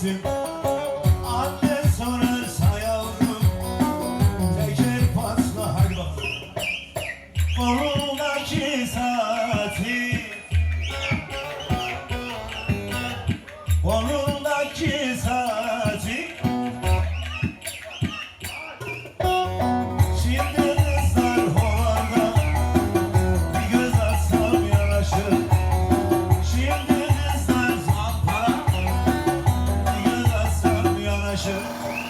sensin Anne sorarsa yavrum Teker patla hadi bak Kolundaki Brasil.